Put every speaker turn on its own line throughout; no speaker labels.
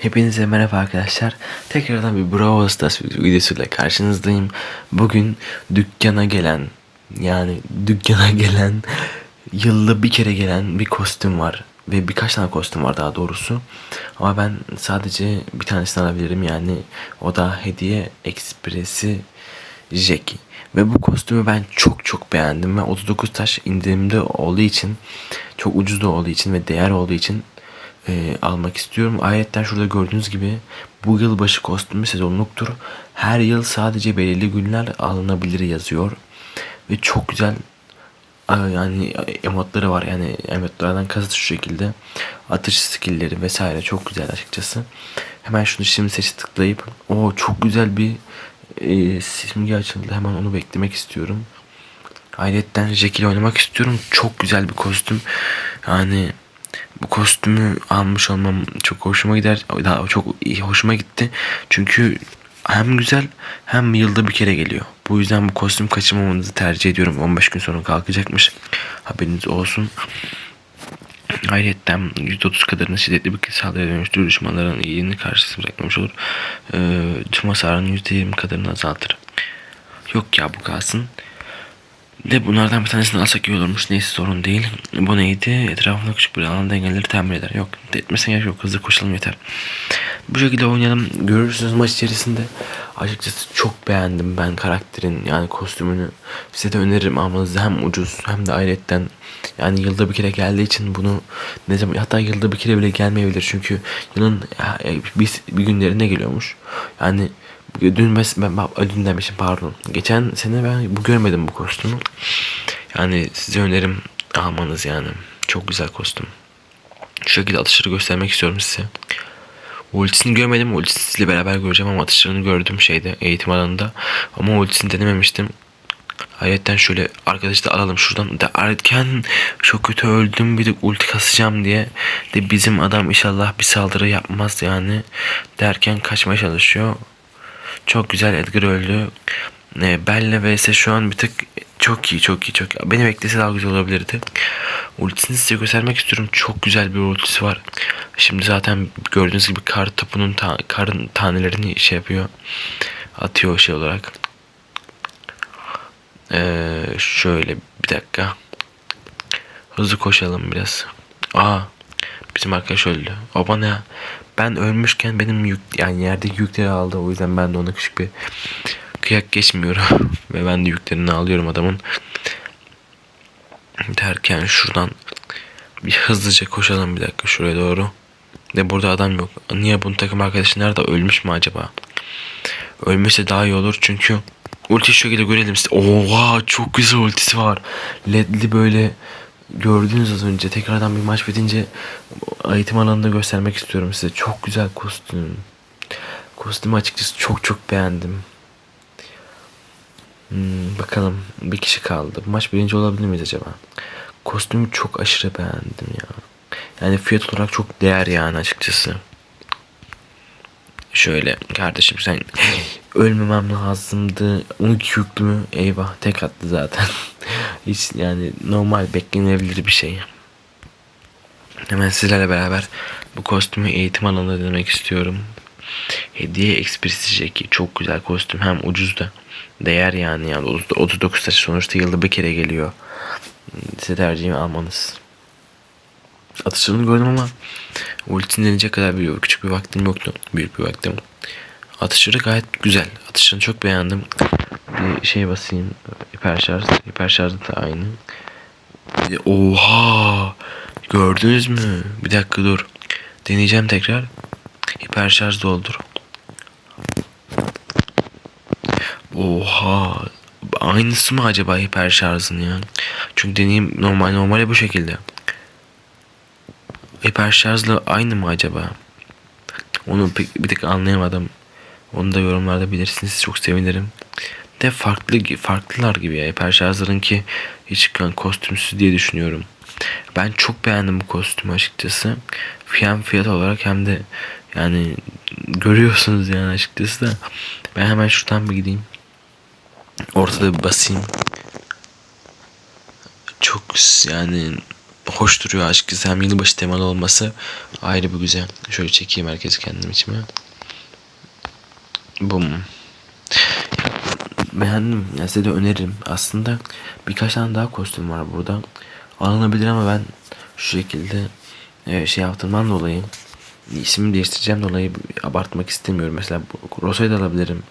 Hepinize merhaba arkadaşlar. Tekrardan bir Bravo Stars videosuyla karşınızdayım. Bugün dükkana gelen yani dükkana gelen yılda bir kere gelen bir kostüm var. Ve birkaç tane kostüm var daha doğrusu. Ama ben sadece bir tanesini alabilirim yani o da hediye ekspresi Jackie. Ve bu kostümü ben çok çok beğendim ve 39 taş indirimde olduğu için çok ucuz da olduğu için ve değer olduğu için e, almak istiyorum. Ayrıca şurada gördüğünüz gibi bu yılbaşı kostümü sezonluktur. Her yıl sadece belirli günler alınabilir yazıyor. Ve çok güzel a, yani emotları var. Yani emotlardan kasıt şu şekilde. Atış skillleri vesaire çok güzel açıkçası. Hemen şunu şimdi seç tıklayıp o çok güzel bir e, simge açıldı. Hemen onu beklemek istiyorum. Ayrıca Jack oynamak istiyorum. Çok güzel bir kostüm. Yani bu kostümü almış olmam çok hoşuma gider. Daha çok hoşuma gitti. Çünkü hem güzel hem yılda bir kere geliyor. Bu yüzden bu kostüm kaçırmamanızı tercih ediyorum. 15 gün sonra kalkacakmış. Haberiniz olsun. Ayrıca %30 kadarını şiddetli bir saldırıya dönüştürür. Düşmanların iyiliğini karşısına bırakmamış olur. Ee, tüm hasarının %20 kadarını azaltır. Yok ya bu kalsın. De bunlardan bir tanesini alsak iyi olurmuş. Neyse sorun değil. Bu neydi? Etrafında küçük bir alan dengeleri tamir eder. Yok etmesine gerek yok. Hızlı koşalım yeter. Bu şekilde oynayalım. Görürsünüz maç içerisinde. Açıkçası çok beğendim ben karakterin yani kostümünü. Size de öneririm almanızı hem ucuz hem de ayrıyetten yani yılda bir kere geldiği için bunu ne zaman hatta yılda bir kere bile gelmeyebilir çünkü yılın bir, bir günlerine geliyormuş. Yani Dün ben, dün demişim pardon. Geçen sene ben bu görmedim bu kostümü. Yani size önerim almanız yani. Çok güzel kostüm. Şu şekilde atışları göstermek istiyorum size. Ultisini görmedim. Ultisiyle beraber göreceğim ama atışlarını gördüm şeyde eğitim alanında. Ama ultisini denememiştim. Ayrıca şöyle arkadaşı da alalım şuradan. Da erken çok kötü öldüm bir de ulti kasacağım diye. De bizim adam inşallah bir saldırı yapmaz yani. Derken kaçmaya çalışıyor. Çok güzel Edgar öldü. E, Belle vs şu an bir tık çok iyi çok iyi çok iyi. Beni beklese daha güzel olabilirdi. Ultisini size göstermek istiyorum. Çok güzel bir ultisi var. Şimdi zaten gördüğünüz gibi kar topunun ta karın tanelerini şey yapıyor. Atıyor şey olarak. Ee, şöyle bir dakika. Hızlı koşalım biraz. Aa bizim arkadaş öldü. O bana ben ölmüşken benim yük yani yerdeki yükleri aldı. O yüzden ben de ona küçük bir kıyak geçmiyorum. Ve ben de yüklerini alıyorum adamın. Derken şuradan bir hızlıca koşalım bir dakika şuraya doğru. De burada adam yok. Niye bunun takım arkadaşı nerede? Ölmüş mü acaba? Ölmese daha iyi olur çünkü ulti şu şekilde görelim size. Oha çok güzel ultisi var. Ledli böyle gördünüz az önce tekrardan bir maç bitince eğitim alanında göstermek istiyorum size. Çok güzel kostüm. Kostümü açıkçası çok çok beğendim. Hmm, bakalım bir kişi kaldı. Bu maç birinci olabilir miyiz acaba? Kostümü çok aşırı beğendim ya. Yani fiyat olarak çok değer yani açıkçası. Şöyle kardeşim sen ölmemem lazımdı. 12 yüklü mü? Eyvah tek attı zaten. Hiç yani normal beklenebilir bir şey. Hemen sizlerle beraber bu kostümü eğitim alanında denemek istiyorum. Hediye Express Jackie çok güzel kostüm hem ucuz da değer yani yani 39 taş sonuçta yılda bir kere geliyor. Size tercihimi almanız. Atışlarını gördüm ama ultisini deneyecek kadar bir küçük bir vaktim yoktu. Büyük bir vaktim. Atışları gayet güzel. Atışlarını çok beğendim. Şey basayım. Hiper şarj. Hiper şarj da aynı. Oha! Gördünüz mü? Bir dakika dur. Deneyeceğim tekrar. Hiper şarj doldur. Oha! Aynısı mı acaba hiper şarjın ya? Çünkü deneyim normal normale bu şekilde. Hiper şarjla aynı mı acaba? Onu bir tık anlayamadım. Onu da yorumlarda bilirsiniz. Çok sevinirim. De farklı farklılar gibi ya. Hiper şarjlarınki hiç kostümsüz diye düşünüyorum. Ben çok beğendim bu kostümü açıkçası. Hem fiyat olarak hem de yani görüyorsunuz yani açıkçası da. Ben hemen şuradan bir gideyim. Ortada bir basayım. Çok yani hoş duruyor açıkçası. Hem yılbaşı temalı olması ayrı bir güzel. Şöyle çekeyim herkes kendim içime. Bum. Beğendim. Ya size de öneririm. Aslında birkaç tane daha kostüm var burada. Alınabilir ama ben şu şekilde e, şey yaptığımdan dolayı ismini değiştireceğim dolayı abartmak istemiyorum. Mesela Rosa'yı da alabilirim.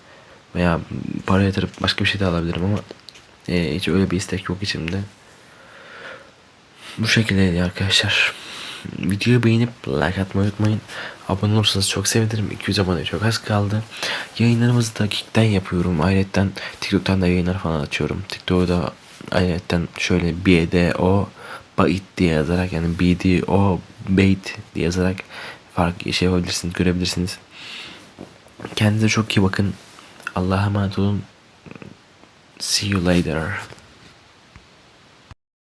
Veya para yatırıp başka bir şey de alabilirim ama e, hiç öyle bir istek yok içimde. Bu şekildeydi arkadaşlar. Videoyu beğenip like atmayı unutmayın. Abone olursanız çok sevinirim. 200 abone çok az kaldı. Yayınlarımızı da Kick'ten yapıyorum. Ayrıca TikTok'tan da yayınlar falan açıyorum. TikTok'u da ayrıca şöyle BDO Bait diye yazarak yani BDO Bait diye yazarak fark şey yapabilirsiniz, görebilirsiniz. Kendinize çok iyi bakın. Allah'a emanet olun. See you later.